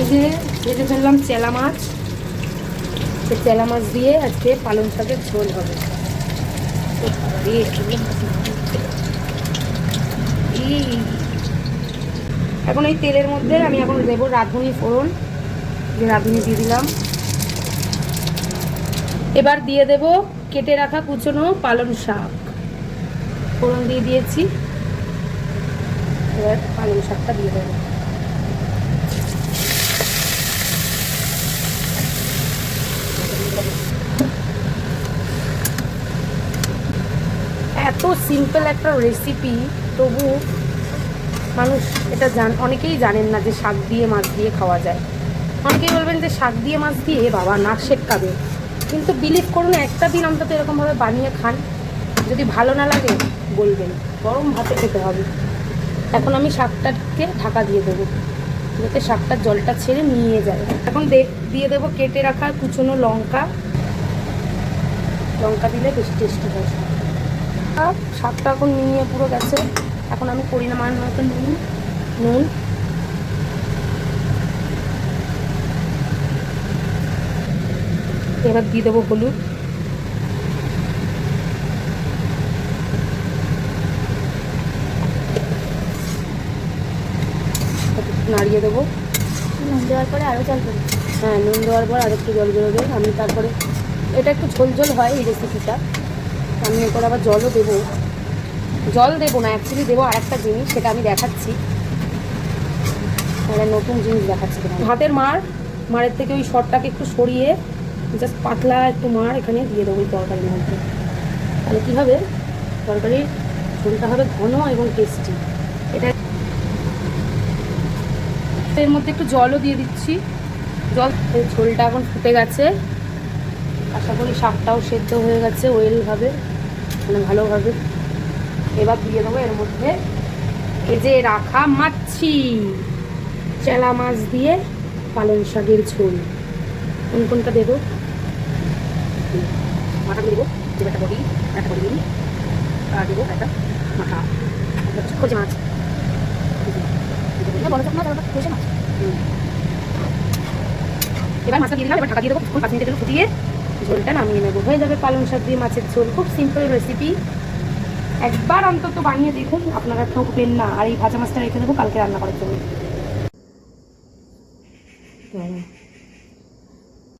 এই যে ভেজে ফেললাম চেলা মাছ। সেই চেলা মাছ দিয়ে আজকে পালং শাকের ঝোল হবে। এখন এই তেলের মধ্যে আমি এখন দেবো রাঁধুনি ফোড়ন। যে রাঁধুনি দিয়ে দিলাম। এবার দিয়ে দেব কেটে রাখা কুচনো পালং শাক। ফোড়ন দিয়ে দিয়েছি। এবার পালং শাকটা দিয়ে দেবো। এত সিম্পল একটা রেসিপি তবু মানুষ এটা জান, অনেকেই জানেন না যে শাক দিয়ে, মাছ দিয়ে খাওয়া যায়। অনেকেই বলবেন যে শাক দিয়ে, মাছ দিয়ে বাবা নাক শেটকাবে কিন্তু বিলিভ করুন, একটা দিন অন্তত এরকমভাবে বানিয়ে খান। যদি ভালো না লাগে, বলবেন, গরম ভাতে খেতে হবে। এখন আমি শাকটাকে ঢাকা দিয়ে দেবো, যাতে শাকটার জলটা ছেড়ে নিয়ে যায়। এখন দিয়ে দেবো কেটে রাখা কুচনো লঙ্কা। লঙ্কা দিলে বেশি টেস্টি হয়। শাকটা। শাকটা এখন নিয়ে পুরো গেছে। এখন আমি করি না পরিমাণ মতো নুন নুন। এবার দিয়ে দেবো হলুদ। নাড়িয়ে দেবো। নুন দেওয়ার পরে আরও জল হ্যাঁ নুন দেওয়ার পর আর একটু জল বেরোবে। আমি তারপরে এটা একটু ঝোল ঝোল হয় এই রেসিপিটা আমি এরপর আবার জলও দেবো। জল দেবো না অ্যাকচুয়ালি দেবো আর একটা জিনিস, সেটা আমি দেখাচ্ছি। একটা নতুন জিনিস দেখাচ্ছি। হাতের মার, মারের থেকে ওই শটটাকে একটু সরিয়ে জাস্ট পাতলা একটু মার এখানে দিয়ে দেবো ওই তরকারির মধ্যে। তাহলে কী হবে? তরকারির ঝোলটা হবে ঘন এবং টেস্টি এটা এর মধ্যে একটু জলও দিয়ে দিচ্ছি। জল ঝোলটা এখন ফুটে গেছে। আশা করি শাকটাও সেদ্ধ হয়ে গেছে ওয়েলভাবে মানে ভালোভাবে এবার দিয়ে দেবো এর মধ্যে এই যে রাখা মাছি, চেলা মাছ দিয়ে পালং শাকের ঝোল। কোন কোনটা দেবো? মাথা দেবো দেবো একটা বডি একটা বডি দিই আর দেবো একটা মাথা খোঁজে মাছ। চাপ না কষে মাছ। এবার মাছটা দিয়ে দিলাম, এবার ঢাকা দিয়ে দেবো পাঁচ মিনিটের জন্য ফুটিয়ে ঝোলটা নামিয়ে নেব। হয়ে যাবে পালং শাক দিয়ে মাছের ঝোল। খুব সিম্পল রেসিপি একবার অন্তত বানিয়ে দেখুন আপনারা ঠকবেন না। আর এই ভাজা মাছটা রেখে দেবো, কালকে রান্না করার জন্য।